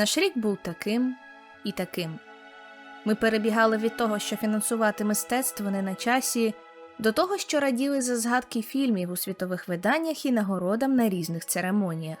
Наш рік був таким і таким. Ми перебігали від того, що фінансувати мистецтво не на часі, до того, що раділи за згадки фільмів у світових виданнях і нагородам на різних церемоніях.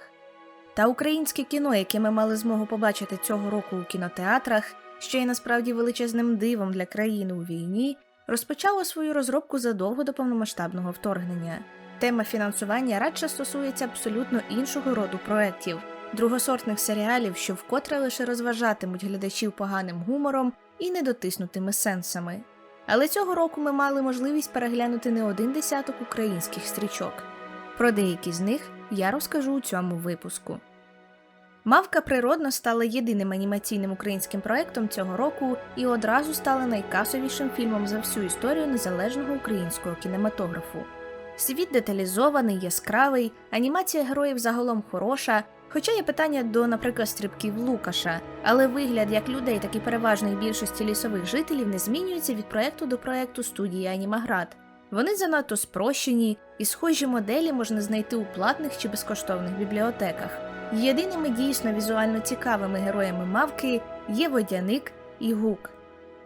Та українське кіно, яке ми мали змогу побачити цього року у кінотеатрах, що є насправді величезним дивом для країни у війні, розпочало свою розробку задовго до повномасштабного вторгнення. Тема фінансування радше стосується абсолютно іншого роду проєктів, другосортних серіалів, що вкотре лише розважатимуть глядачів поганим гумором і недотиснутими сенсами. Але цього року ми мали можливість переглянути не один десяток українських стрічок. Про деякі з них я розкажу у цьому випуску. Мавка природно стала єдиним анімаційним українським проектом цього року і одразу стала найкасовішим фільмом за всю історію незалежного українського кінематографу. Світ деталізований, яскравий, анімація героїв загалом хороша, хоча є питання до, наприклад, стрибків Лукаша, але вигляд як людей, так і переважної більшості лісових жителів не змінюється від проекту до проекту студії Анімаград. Вони занадто спрощені, і схожі моделі можна знайти у платних чи безкоштовних бібліотеках. Єдиними дійсно візуально цікавими героями мавки є водяник і гук.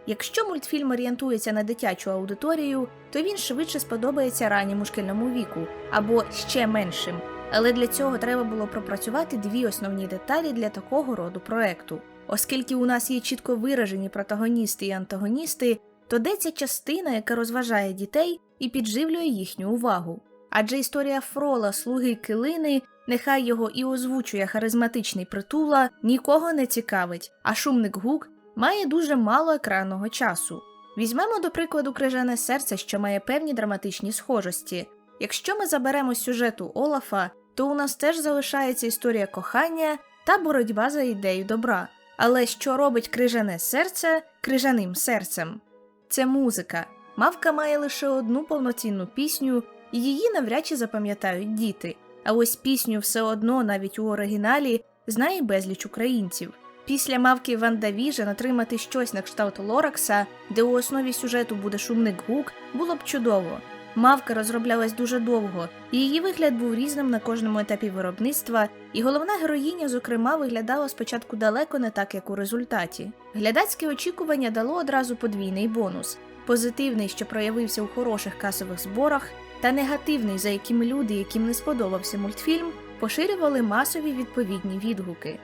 Якщо мультфільм орієнтується на дитячу аудиторію, то він швидше сподобається ранньому шкільному віку або ще меншим. Але для цього треба було пропрацювати дві основні деталі для такого роду проекту. Оскільки у нас є чітко виражені протагоністи і антагоністи, то де ця частина, яка розважає дітей і підживлює їхню увагу. Адже історія Фрола, слуги Килини, нехай його і озвучує харизматичний притула, нікого не цікавить, а шумник гук має дуже мало екранного часу. Візьмемо до прикладу крижане серце, що має певні драматичні схожості. Якщо ми заберемо сюжету Олафа, то у нас теж залишається історія кохання та боротьба за ідею добра. Але що робить крижане серце крижаним серцем? Це музика. Мавка має лише одну повноцінну пісню, і її навряд чи запам'ятають діти. А ось пісню все одно, навіть у оригіналі, знає безліч українців. Після мавки Ванда Віжен отримати щось на кшталт Лоракса, де у основі сюжету буде шумник гук, було б чудово. Мавка розроблялась дуже довго, її вигляд був різним на кожному етапі виробництва, і головна героїня, зокрема, виглядала спочатку далеко не так, як у результаті. Глядацьке очікування дало одразу подвійний бонус: позитивний, що проявився у хороших касових зборах, та негативний, за яким люди, яким не сподобався мультфільм, поширювали масові відповідні відгуки.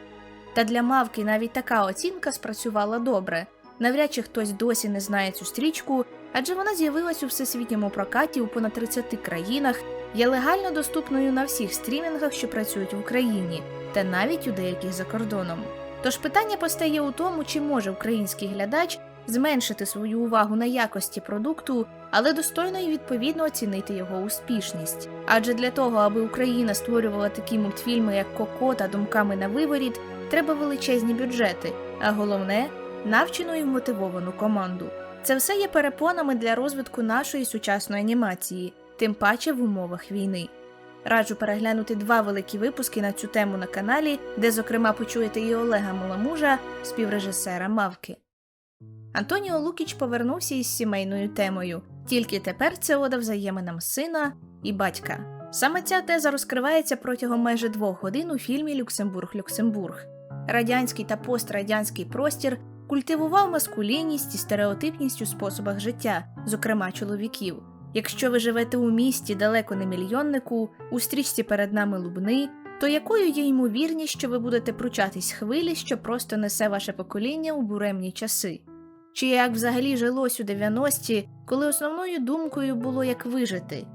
Та для мавки навіть така оцінка спрацювала добре. Навряд чи хтось досі не знає цю стрічку, адже вона з'явилась у всесвітньому прокаті у понад 30 країнах, є легально доступною на всіх стрімінгах, що працюють в Україні, та навіть у деяких за кордоном. Тож питання постає у тому, чи може український глядач зменшити свою увагу на якості продукту, але достойно і відповідно оцінити його успішність. Адже для того, аби Україна створювала такі мультфільми, як Коко та думками на виворіт, треба величезні бюджети, а головне навчену і мотивовану команду. Це все є перепонами для розвитку нашої сучасної анімації, тим паче в умовах війни. Раджу переглянути два великі випуски на цю тему на каналі, де, зокрема, почуєте і Олега Маламужа, співрежисера Мавки. Антоніо Лукіч повернувся із сімейною темою, тільки тепер це ода взаєминам сина і батька. Саме ця теза розкривається протягом майже двох годин у фільмі Люксембург-Люксембург. Радянський та пострадянський простір культивував маскулінність і стереотипність у способах життя, зокрема чоловіків. Якщо ви живете у місті далеко не мільйоннику, у стрічці перед нами лубни, то якою є ймовірність, що ви будете пручатись хвилі, що просто несе ваше покоління у буремні часи? Чи як взагалі жилось у 90-ті, коли основною думкою було як вижити?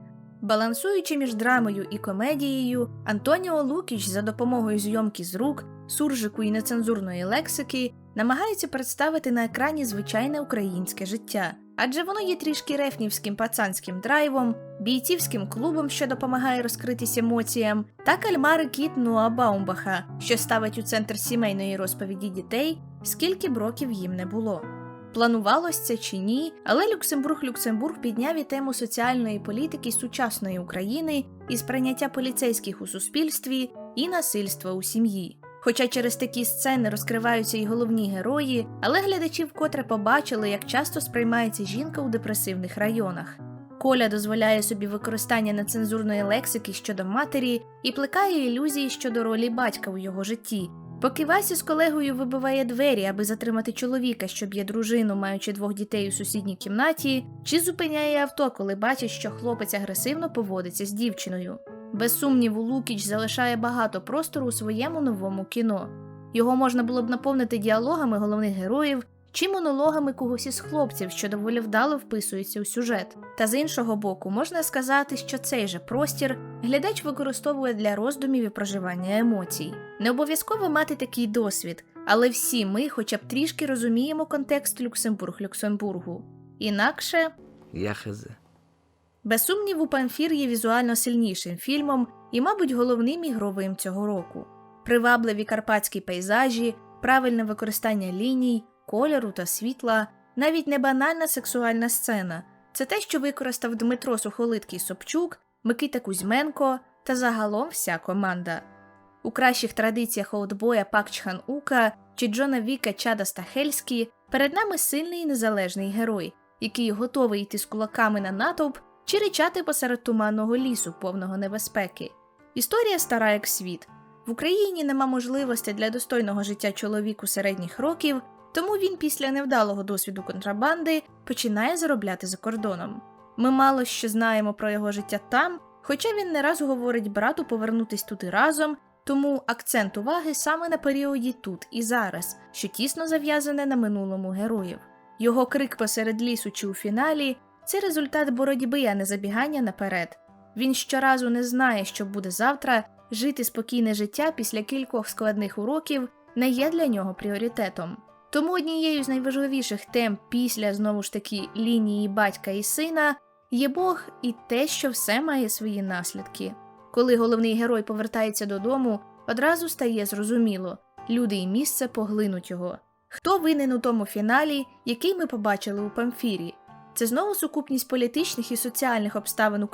Балансуючи між драмою і комедією, Антоніо Лукіч за допомогою зйомки з рук, суржику і нецензурної лексики намагається представити на екрані звичайне українське життя, адже воно є трішки рефнівським пацанським драйвом, бійцівським клубом, що допомагає розкритись емоціям, та кальмари кіт Нуа Баумбаха, що ставить у центр сімейної розповіді дітей, скільки б років їм не було. Планувалось це чи ні, але Люксембург-Люксембург підняв і тему соціальної політики сучасної України і сприйняття поліцейських у суспільстві і насильства у сім'ї. Хоча через такі сцени розкриваються й головні герої, але глядачі вкотре побачили, як часто сприймається жінка у депресивних районах. Коля дозволяє собі використання нецензурної лексики щодо матері і плекає ілюзії щодо ролі батька у його житті, Поки Вася з колегою вибиває двері, аби затримати чоловіка, що б'є дружину, маючи двох дітей у сусідній кімнаті, чи зупиняє авто, коли бачить, що хлопець агресивно поводиться з дівчиною. Без сумніву, Лукіч залишає багато простору у своєму новому кіно. Його можна було б наповнити діалогами головних героїв чи монологами когось із хлопців, що доволі вдало вписуються у сюжет. Та з іншого боку, можна сказати, що цей же простір глядач використовує для роздумів і проживання емоцій. Не обов'язково мати такий досвід, але всі ми хоча б трішки розуміємо контекст Люксембург Люксембургу. Інакше Я хз. Без сумніву, Памфір є візуально сильнішим фільмом і, мабуть, головним ігровим цього року. Привабливі карпатські пейзажі, правильне використання ліній, кольору та світла, навіть не банальна сексуальна сцена. Це те, що використав Дмитро Сухолиткий Собчук, Микита Кузьменко та загалом вся команда. У кращих традиціях олдбоя Пак Чхан Ука чи Джона Віка Чада Стахельські перед нами сильний і незалежний герой, який готовий йти з кулаками на натовп чи ричати посеред туманного лісу, повного небезпеки. Історія стара як світ. В Україні нема можливостей для достойного життя чоловіку середніх років, тому він після невдалого досвіду контрабанди починає заробляти за кордоном. Ми мало що знаємо про його життя там, хоча він не раз говорить брату повернутись туди разом, тому акцент уваги саме на періоді тут і зараз, що тісно зав'язане на минулому героїв. Його крик посеред лісу чи у фіналі це результат боротьби, а не забігання наперед. Він щоразу не знає, що буде завтра, жити спокійне життя після кількох складних уроків не є для нього пріоритетом. Тому однією з найважливіших тем після знову ж таки лінії батька і сина є Бог і те, що все має свої наслідки. Коли головний герой повертається додому, одразу стає зрозуміло люди і місце поглинуть його. Хто винен у тому фіналі, який ми побачили у Памфірі? Це знову сукупність політичних і соціальних обставин у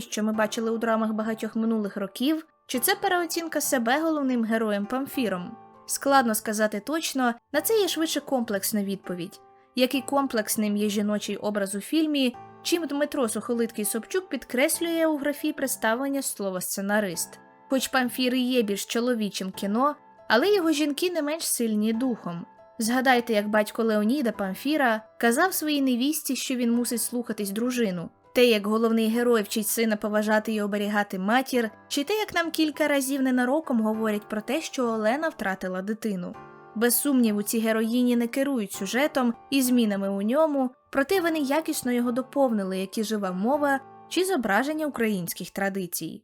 що ми бачили у драмах багатьох минулих років, чи це переоцінка себе головним героєм Памфіром? Складно сказати точно, на це є швидше комплексна відповідь. Який комплексним є жіночий образ у фільмі, чим Дмитро Сухолиткий Собчук підкреслює у графі представлення слова сценарист. Хоч Памфір і є більш чоловічим кіно, але його жінки не менш сильні духом. Згадайте, як батько Леоніда Памфіра казав своїй невісті, що він мусить слухатись дружину, те, як головний герой вчить сина поважати і оберігати матір, чи те, як нам кілька разів ненароком говорять про те, що Олена втратила дитину. Без сумніву, ці героїні не керують сюжетом і змінами у ньому, проте вони якісно його доповнили, як і жива мова чи зображення українських традицій.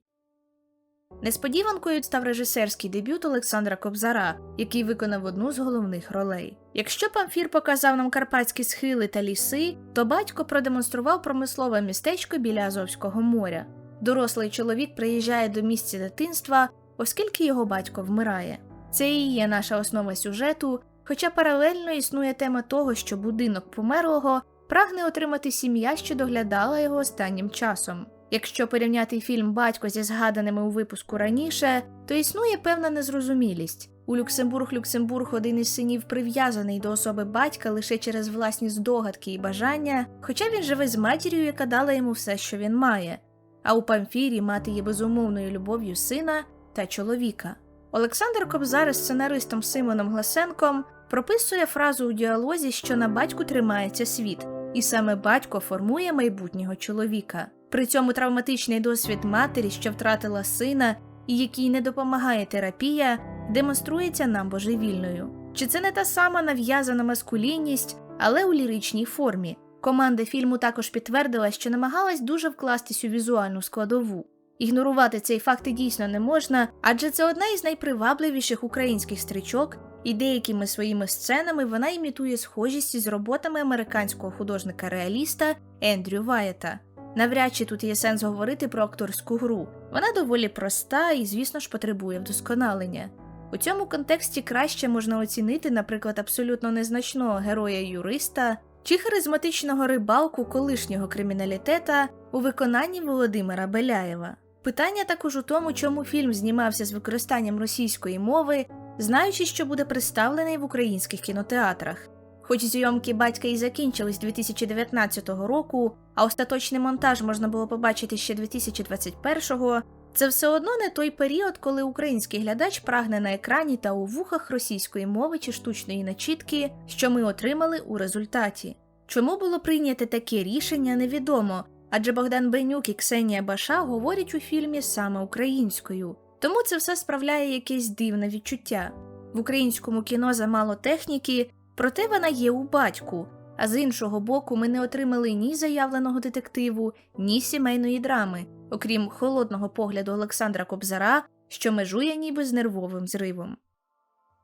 Несподіванкою став режисерський дебют Олександра Кобзара, який виконав одну з головних ролей. Якщо Памфір показав нам карпатські схили та ліси, то батько продемонстрував промислове містечко біля Азовського моря. Дорослий чоловік приїжджає до місця дитинства, оскільки його батько вмирає. Це і є наша основа сюжету, хоча паралельно існує тема того, що будинок померлого прагне отримати сім'я, що доглядала його останнім часом. Якщо порівняти фільм Батько зі згаданими у випуску раніше, то існує певна незрозумілість. У Люксембург Люксембург один із синів прив'язаний до особи батька лише через власні здогадки і бажання, хоча він живе з матір'ю, яка дала йому все, що він має. А у Памфірі мати є безумовною любов'ю сина та чоловіка. Олександр Кобзар із сценаристом Симоном Гласенком прописує фразу у діалозі, що на батьку тримається світ, і саме батько формує майбутнього чоловіка. При цьому травматичний досвід матері, що втратила сина і якій не допомагає терапія, демонструється нам божевільною. Чи це не та сама нав'язана маскулінність, але у ліричній формі? Команда фільму також підтвердила, що намагалась дуже вкластись у візуальну складову. Ігнорувати цей факт дійсно не можна, адже це одна із найпривабливіших українських стрічок, і деякими своїми сценами вона імітує схожість із роботами американського художника-реаліста Ендрю Ваєта. Навряд чи тут є сенс говорити про акторську гру. Вона доволі проста і, звісно ж, потребує вдосконалення. У цьому контексті краще можна оцінити, наприклад, абсолютно незначного героя-юриста чи харизматичного рибалку колишнього криміналітета у виконанні Володимира Беляєва. Питання також у тому, чому фільм знімався з використанням російської мови, знаючи, що буде представлений в українських кінотеатрах. Хоч зйомки батька і закінчились 2019 року, а остаточний монтаж можна було побачити ще 2021-го, Це все одно не той період, коли український глядач прагне на екрані та у вухах російської мови чи штучної начітки, що ми отримали у результаті. Чому було прийнято таке рішення, невідомо, адже Богдан Бенюк і Ксенія Баша говорять у фільмі саме українською, тому це все справляє якесь дивне відчуття. В українському кіно замало техніки, проте вона є у батьку. А з іншого боку, ми не отримали ні заявленого детективу, ні сімейної драми, окрім холодного погляду Олександра Кобзара, що межує ніби з нервовим зривом.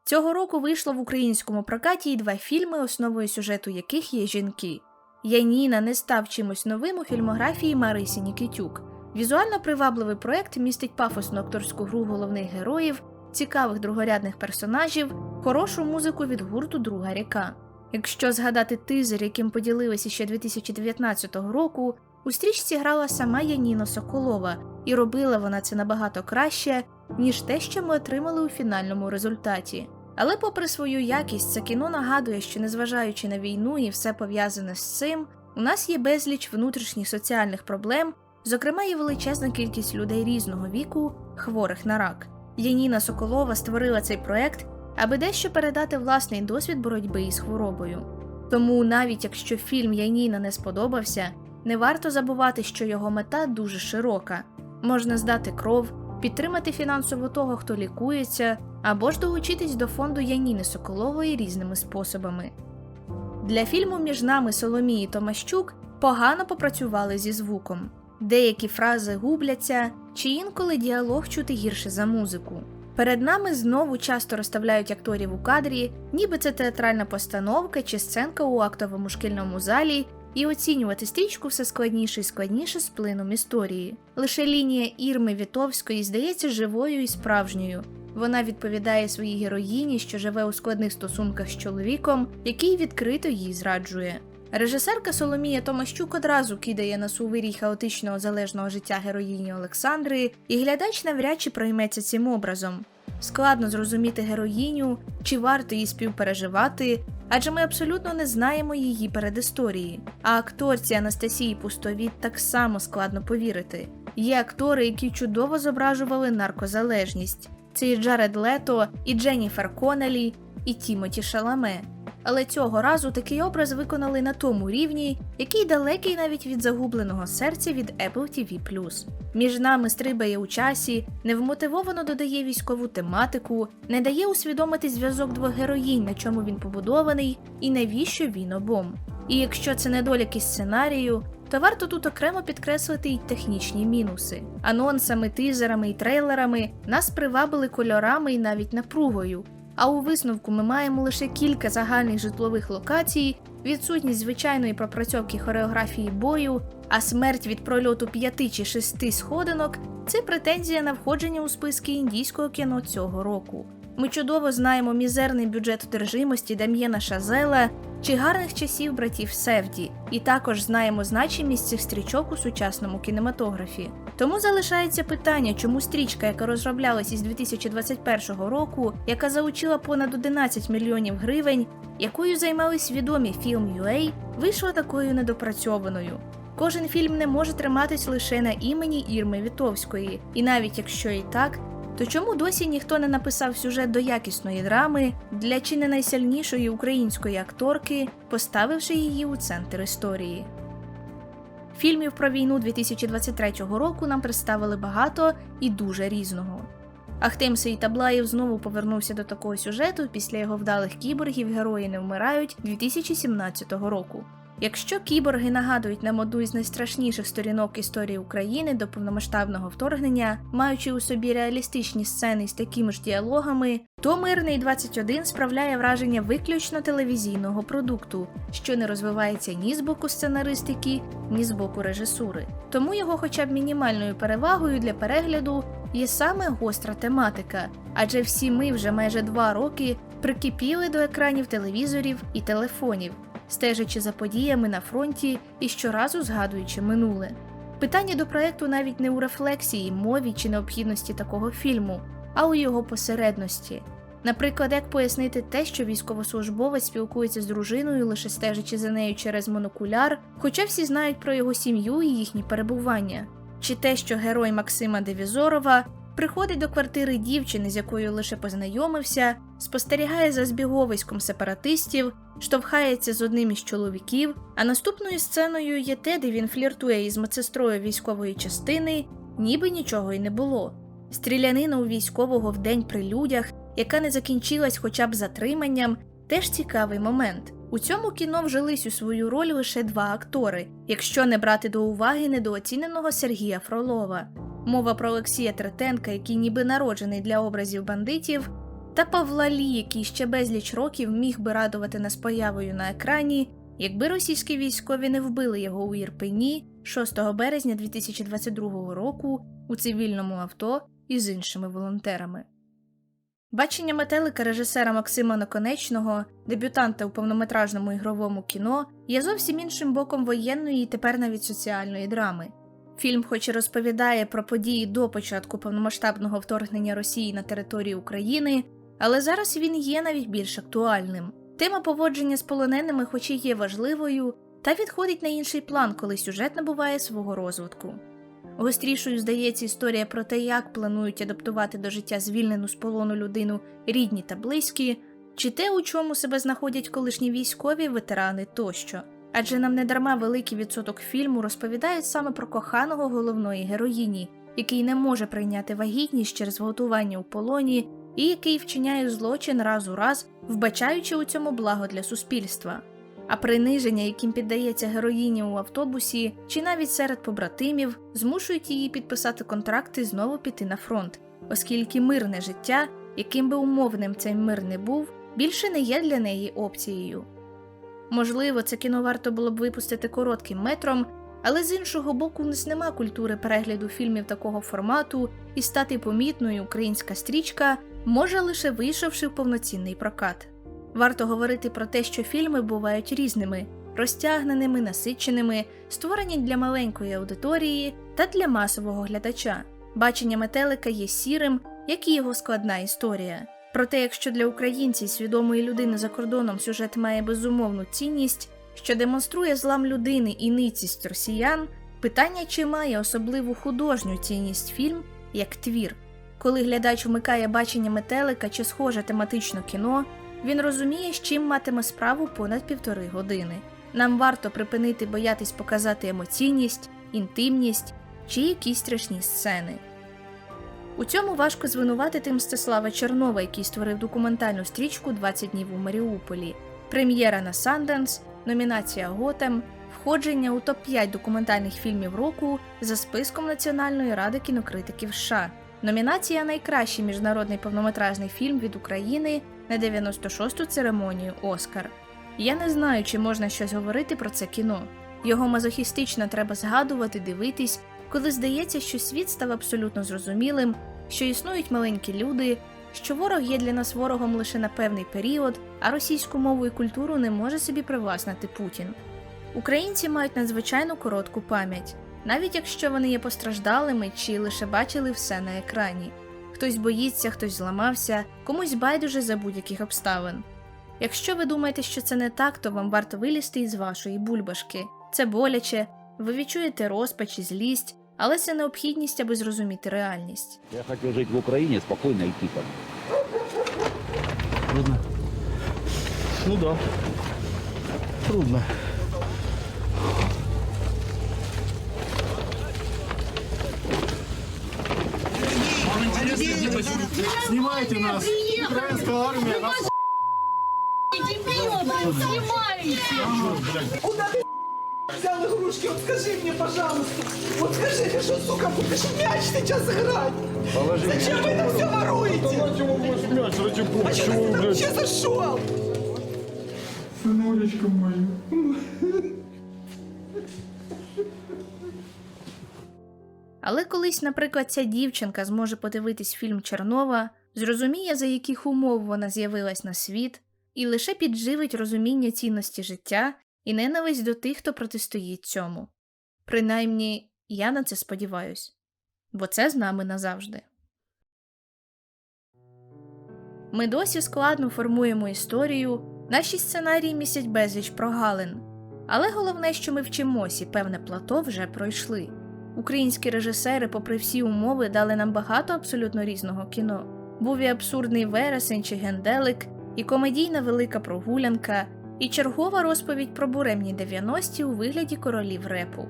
Цього року вийшло в українському прокаті й два фільми, основою сюжету яких є жінки. Яніна не став чимось новим у фільмографії Марисі Нікітюк. Візуально привабливий проект містить пафосну акторську гру головних героїв, цікавих другорядних персонажів, хорошу музику від гурту Друга ріка. Якщо згадати тизер, яким поділилися ще 2019 року, у стрічці грала сама Яніна Соколова, і робила вона це набагато краще, ніж те, що ми отримали у фінальному результаті. Але, попри свою якість, це кіно нагадує, що незважаючи на війну і все пов'язане з цим, у нас є безліч внутрішніх соціальних проблем, зокрема і величезна кількість людей різного віку, хворих на рак. Яніна Соколова створила цей проект, аби дещо передати власний досвід боротьби із хворобою. Тому, навіть якщо фільм Яніна не сподобався, не варто забувати, що його мета дуже широка можна здати кров, підтримати фінансово того, хто лікується, або ж долучитись до фонду Яніни Соколової різними способами. Для фільму між нами Соломії Томащук погано попрацювали зі звуком. Деякі фрази губляться, чи інколи діалог чути гірше за музику. Перед нами знову часто розставляють акторів у кадрі, ніби це театральна постановка чи сценка у актовому шкільному залі, і оцінювати стрічку все складніше і складніше з плином історії. Лише лінія Ірми Вітовської здається живою і справжньою. Вона відповідає своїй героїні, що живе у складних стосунках з чоловіком, який відкрито їй зраджує. Режисерка Соломія Томащук одразу кидає на сувирій хаотичного залежного життя героїні Олександри, і глядач навряд чи пройметься цим образом. Складно зрозуміти героїню, чи варто її співпереживати, адже ми абсолютно не знаємо її передісторії. А акторці Анастасії Пустовіт так само складно повірити. Є актори, які чудово зображували наркозалежність. Це і Джаред Лето, і Дженніфер Коннелі, і Тімоті Шаламе. Але цього разу такий образ виконали на тому рівні, який далекий навіть від загубленого серця від Apple TV+. Між нами стрибає у часі, невмотивовано додає військову тематику, не дає усвідомити зв'язок двох героїнь, на чому він побудований, і навіщо він обом. І якщо це недоліки сценарію, то варто тут окремо підкреслити й технічні мінуси. Анонсами, тизерами і трейлерами нас привабили кольорами і навіть напругою. А у висновку ми маємо лише кілька загальних житлових локацій, відсутність звичайної пропрацьовки хореографії бою, а смерть від прольоту п'яти чи шести сходинок це претензія на входження у списки індійського кіно цього року. Ми чудово знаємо мізерний бюджет одержимості Дам'єна Шазела чи гарних часів братів Севді, і також знаємо значимість цих стрічок у сучасному кінематографі. Тому залишається питання, чому стрічка, яка розроблялась із 2021 року, яка заучила понад 11 мільйонів гривень, якою займались відомі Film.ua, вийшла такою недопрацьованою. Кожен фільм не може триматись лише на імені Ірми Вітовської, і навіть якщо і так, то чому досі ніхто не написав сюжет до якісної драми для чи не найсильнішої української акторки, поставивши її у центр історії? Фільмів про війну 2023 року нам представили багато і дуже різного. Ахтем Сейтаблаєв знову повернувся до такого сюжету після його вдалих кіборгів Герої не вмирають 2017 року. Якщо кіборги нагадують нам одну із найстрашніших сторінок історії України до повномасштабного вторгнення, маючи у собі реалістичні сцени з такими ж діалогами, то мирний 21 справляє враження виключно телевізійного продукту, що не розвивається ні з боку сценаристики, ні з боку режисури. Тому його, хоча б мінімальною перевагою для перегляду, є саме гостра тематика, адже всі ми вже майже два роки прикипіли до екранів телевізорів і телефонів стежачи за подіями на фронті і щоразу згадуючи минуле. Питання до проекту навіть не у рефлексії, мові чи необхідності такого фільму, а у його посередності. Наприклад, як пояснити те, що військовослужбовець спілкується з дружиною, лише стежачи за нею через монокуляр, хоча всі знають про його сім'ю і їхні перебування. чи те, що герой Максима Девізорова приходить до квартири дівчини, з якою лише познайомився, спостерігає за збіговиськом сепаратистів, штовхається з одним із чоловіків, а наступною сценою є те, де він фліртує із медсестрою військової частини, ніби нічого й не було. Стрілянина у військового в день при людях, яка не закінчилась хоча б затриманням, теж цікавий момент. У цьому кіно вжились у свою роль лише два актори, якщо не брати до уваги недооціненого Сергія Фролова. Мова про Олексія Третенка, який ніби народжений для образів бандитів, та Павла Лі, який ще безліч років міг би радувати нас появою на екрані, якби російські військові не вбили його у Ірпені 6 березня 2022 року у цивільному авто із іншими волонтерами. Бачення метелика режисера Максима Наконечного, дебютанта у повнометражному ігровому кіно, є зовсім іншим боком воєнної і тепер навіть соціальної драми. Фільм, хоч і розповідає про події до початку повномасштабного вторгнення Росії на територію України, але зараз він є навіть більш актуальним. Тема поводження з полоненими, хоч і є важливою, та відходить на інший план, коли сюжет набуває свого розвитку. Гострішою здається історія про те, як планують адаптувати до життя звільнену з полону людину рідні та близькі, чи те, у чому себе знаходять колишні військові, ветерани тощо. Адже нам недарма великий відсоток фільму розповідають саме про коханого головної героїні, який не може прийняти вагітність через гвалтування у полоні, і який вчиняє злочин раз у раз, вбачаючи у цьому благо для суспільства. А приниження, яким піддається героїні у автобусі, чи навіть серед побратимів, змушують її підписати контракти і знову піти на фронт, оскільки мирне життя, яким би умовним цей мир не був, більше не є для неї опцією. Можливо, це кіно варто було б випустити коротким метром, але з іншого боку, у нас нема культури перегляду фільмів такого формату, і стати помітною українська стрічка може лише вийшовши в повноцінний прокат. Варто говорити про те, що фільми бувають різними, розтягненими, насиченими, створені для маленької аудиторії та для масового глядача. Бачення метелика є сірим, як і його складна історія. Проте, якщо для українців свідомої людини за кордоном сюжет має безумовну цінність, що демонструє злам людини і ницість росіян, питання, чи має особливу художню цінність фільм як твір. Коли глядач вмикає бачення метелика чи схоже тематично кіно, він розуміє, з чим матиме справу понад півтори години. Нам варто припинити боятись показати емоційність, інтимність чи якісь страшні сцени. У цьому важко звинуватити Мстислава Чернова, який створив документальну стрічку «20 днів у Маріуполі, прем'єра на Санденс, номінація Готем, входження у топ-5 документальних фільмів року за списком Національної ради кінокритиків США, номінація Найкращий міжнародний повнометражний фільм від України на 96-ту церемонію Оскар. Я не знаю, чи можна щось говорити про це кіно. Його мазохістично треба згадувати, дивитись, коли здається, що світ став абсолютно зрозумілим, що існують маленькі люди, що ворог є для нас ворогом лише на певний період, а російську мову і культуру не може собі привласнити Путін. Українці мають надзвичайно коротку пам'ять, навіть якщо вони є постраждалими чи лише бачили все на екрані. Хтось боїться, хтось зламався, комусь байдуже за будь-яких обставин. Якщо ви думаєте, що це не так, то вам варто вилізти із вашої бульбашки. Це боляче, ви відчуєте розпач і злість, але це необхідність, аби зрозуміти реальність. Я хотел жить в Украине спокойно и тихо. Трудно. Ну да. Трудно. Снимайте нас! Украинская армия нас взял игрушки, вот скажи мне, пожалуйста, вот скажи, ты что, сука, будешь в мяч сейчас играть? Зачем вы это все воруете? мяч, ради бога, А что чего ты вы, сюда блядь? вообще зашел? Сынулечка мой. Але колись, наприклад, ця дівчинка зможе подивитись фільм Чернова, зрозуміє, за яких умов вона з'явилась на світ, і лише підживить розуміння цінності життя і ненависть до тих, хто протистоїть цьому. Принаймні, я на це сподіваюсь, бо це з нами назавжди. Ми досі складно формуємо історію, наші сценарії містять безліч прогалин. Але головне, що ми вчимось і певне плато вже пройшли. Українські режисери, попри всі умови, дали нам багато абсолютно різного кіно. Був і абсурдний вересень чи генделик, і комедійна велика прогулянка, і чергова розповідь про буремні 90-ті у вигляді королів репу.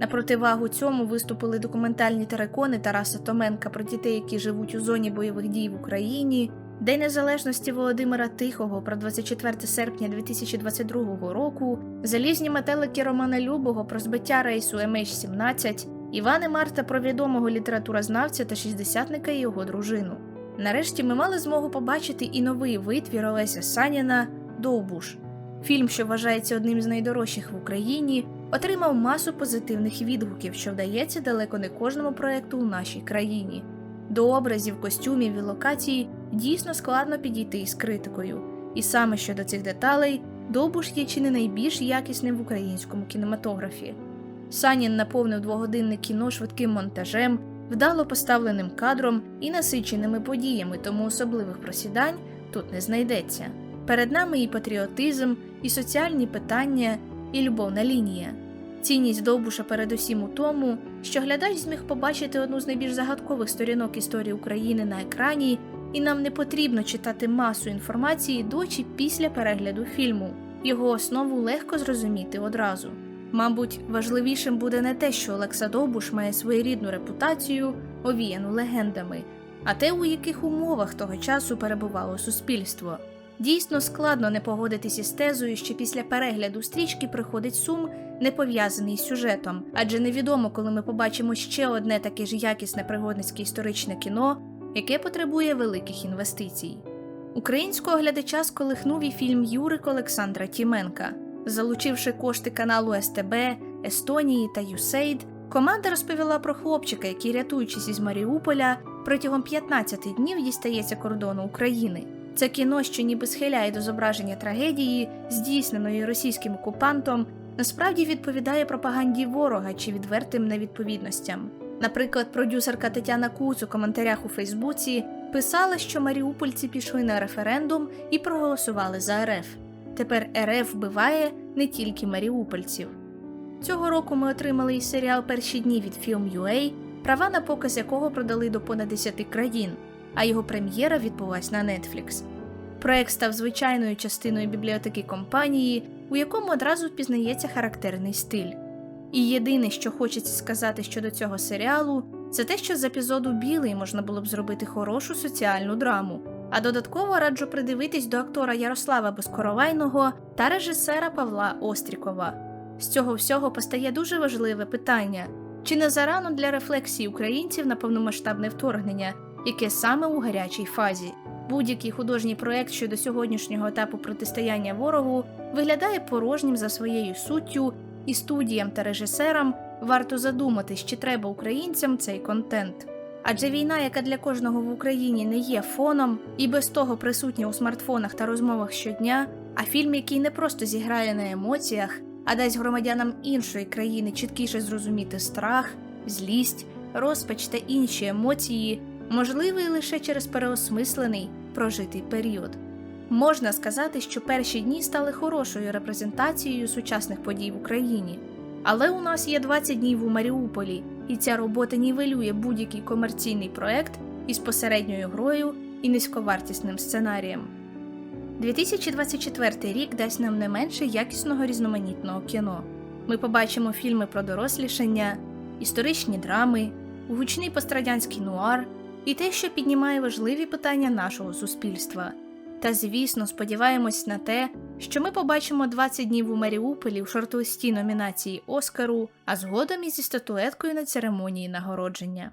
На противагу цьому виступили документальні терекони Тараса Томенка про дітей, які живуть у зоні бойових дій в Україні, День Незалежності Володимира Тихого про 24 серпня 2022 року, залізні метелики Романа Любого про збиття рейсу MH17, Івана Марта про відомого літературознавця та шістдесятника і його дружину. Нарешті ми мали змогу побачити і новий витвір Олеся Саніна Довбуш. Фільм, що вважається одним з найдорожчих в Україні, отримав масу позитивних відгуків, що вдається далеко не кожному проекту у нашій країні. До образів, костюмів і локацій дійсно складно підійти із критикою. І саме щодо цих деталей, Довбуш є чи не найбільш якісним в українському кінематографі. Санін наповнив двогодинне кіно швидким монтажем, вдало поставленим кадром і насиченими подіями, тому особливих просідань тут не знайдеться. Перед нами і патріотизм, і соціальні питання, і любовна лінія. Цінність Довбуша передусім у тому, що глядач зміг побачити одну з найбільш загадкових сторінок історії України на екрані, і нам не потрібно читати масу інформації до чи після перегляду фільму. Його основу легко зрозуміти одразу. Мабуть, важливішим буде не те, що Олекса Довбуш має своєрідну репутацію, овіяну легендами, а те, у яких умовах того часу перебувало суспільство. Дійсно складно не погодитись із тезою, що після перегляду стрічки приходить сум, не пов'язаний з сюжетом, адже невідомо, коли ми побачимо ще одне таке ж якісне пригодницьке історичне кіно, яке потребує великих інвестицій. Українського глядача сколихнув і фільм Юрик Олександра Тіменка. Залучивши кошти каналу СТБ, Естонії та USAID, команда розповіла про хлопчика, який, рятуючись із Маріуполя, протягом 15 днів дістається кордону України. Це кіно, що ніби схиляє до зображення трагедії, здійсненої російським окупантом, насправді відповідає пропаганді ворога чи відвертим невідповідностям. Наприклад, продюсерка Тетяна Куц у коментарях у Фейсбуці писала, що маріупольці пішли на референдум і проголосували за РФ. Тепер РФ вбиває не тільки маріупольців. Цього року ми отримали і серіал Перші дні від Film.ua, права на показ якого продали до понад 10 країн, а його прем'єра відбулась на Netflix. Проект став звичайною частиною бібліотеки компанії, у якому одразу впізнається характерний стиль. І єдине, що хочеться сказати щодо цього серіалу, це те, що з епізоду Білий можна було б зробити хорошу соціальну драму. А додатково раджу придивитись до актора Ярослава Безкоровайного та режисера Павла Острікова. З цього всього постає дуже важливе питання: чи не зарано для рефлексії українців на повномасштабне вторгнення, яке саме у гарячій фазі? Будь-який художній проект щодо сьогоднішнього етапу протистояння ворогу виглядає порожнім за своєю суттю, і студіям та режисерам варто задуматись, чи треба українцям цей контент. Адже війна, яка для кожного в Україні не є фоном, і без того присутня у смартфонах та розмовах щодня, а фільм, який не просто зіграє на емоціях, а дасть громадянам іншої країни чіткіше зрозуміти страх, злість, розпач та інші емоції, можливий лише через переосмислений прожитий період. Можна сказати, що перші дні стали хорошою репрезентацією сучасних подій в Україні. Але у нас є 20 днів у Маріуполі, і ця робота нівелює будь-який комерційний проект із посередньою грою і низьковартісним сценарієм. 2024 рік дасть нам не менше якісного різноманітного кіно. Ми побачимо фільми про дорослішання, історичні драми, гучний пострадянський нуар і те, що піднімає важливі питання нашого суспільства. Та, звісно, сподіваємось на те, що ми побачимо 20 днів у Маріуполі в шорт-листі номінації Оскару, а згодом і зі статуеткою на церемонії нагородження.